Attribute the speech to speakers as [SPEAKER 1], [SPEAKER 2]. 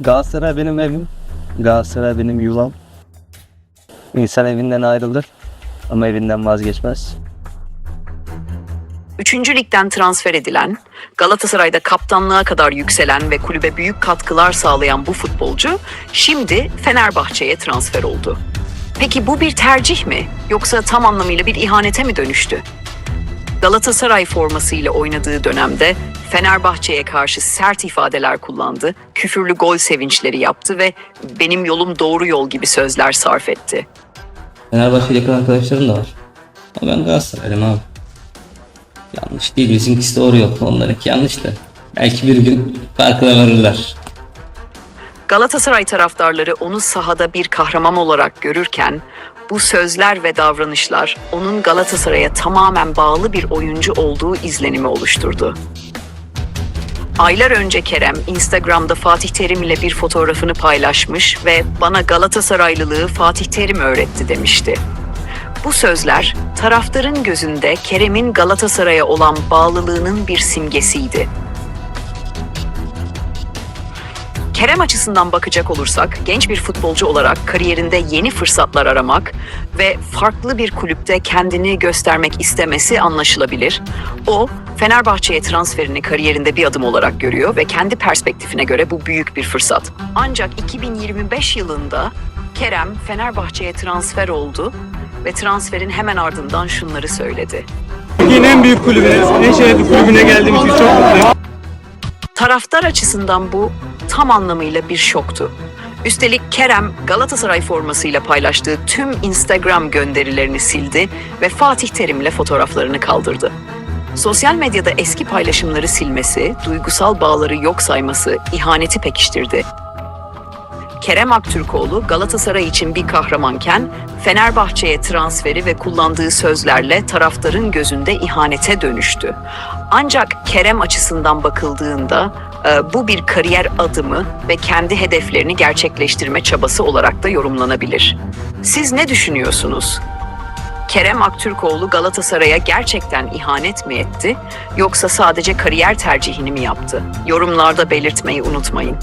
[SPEAKER 1] Galatasaray benim evim. Galatasaray benim yuvam. İnsan evinden ayrılır ama evinden vazgeçmez.
[SPEAKER 2] Üçüncü ligden transfer edilen, Galatasaray'da kaptanlığa kadar yükselen ve kulübe büyük katkılar sağlayan bu futbolcu şimdi Fenerbahçe'ye transfer oldu. Peki bu bir tercih mi yoksa tam anlamıyla bir ihanete mi dönüştü? Galatasaray formasıyla oynadığı dönemde Fenerbahçe'ye karşı sert ifadeler kullandı, küfürlü gol sevinçleri yaptı ve benim yolum doğru yol gibi sözler sarf etti.
[SPEAKER 3] Fenerbahçe'de yakın arkadaşlarım da var. Ama ben Galatasaraylıyım abi. Yanlış değil. Bizimkisi doğru yol. Onlarınki yanlış da. Belki bir gün farkına varırlar.
[SPEAKER 2] Galatasaray taraftarları onu sahada bir kahraman olarak görürken bu sözler ve davranışlar onun Galatasaray'a tamamen bağlı bir oyuncu olduğu izlenimi oluşturdu. Aylar önce Kerem Instagram'da Fatih Terim ile bir fotoğrafını paylaşmış ve bana Galatasaraylılığı Fatih Terim öğretti demişti. Bu sözler taraftarın gözünde Kerem'in Galatasaray'a olan bağlılığının bir simgesiydi. Kerem açısından bakacak olursak genç bir futbolcu olarak kariyerinde yeni fırsatlar aramak ve farklı bir kulüpte kendini göstermek istemesi anlaşılabilir. O Fenerbahçe'ye transferini kariyerinde bir adım olarak görüyor ve kendi perspektifine göre bu büyük bir fırsat. Ancak 2025 yılında Kerem Fenerbahçe'ye transfer oldu ve transferin hemen ardından şunları söyledi.
[SPEAKER 4] Ligin en büyük kulübüne, en şerefli kulübüne geldiğim için çok mutluyum.
[SPEAKER 2] Taraftar açısından bu tam anlamıyla bir şoktu. Üstelik Kerem Galatasaray formasıyla paylaştığı tüm Instagram gönderilerini sildi ve Fatih Terim'le fotoğraflarını kaldırdı. Sosyal medyada eski paylaşımları silmesi, duygusal bağları yok sayması ihaneti pekiştirdi. Kerem Aktürkoğlu Galatasaray için bir kahramanken Fenerbahçe'ye transferi ve kullandığı sözlerle taraftarın gözünde ihanete dönüştü. Ancak Kerem açısından bakıldığında bu bir kariyer adımı ve kendi hedeflerini gerçekleştirme çabası olarak da yorumlanabilir. Siz ne düşünüyorsunuz? Kerem Aktürkoğlu Galatasaray'a gerçekten ihanet mi etti yoksa sadece kariyer tercihini mi yaptı? Yorumlarda belirtmeyi unutmayın.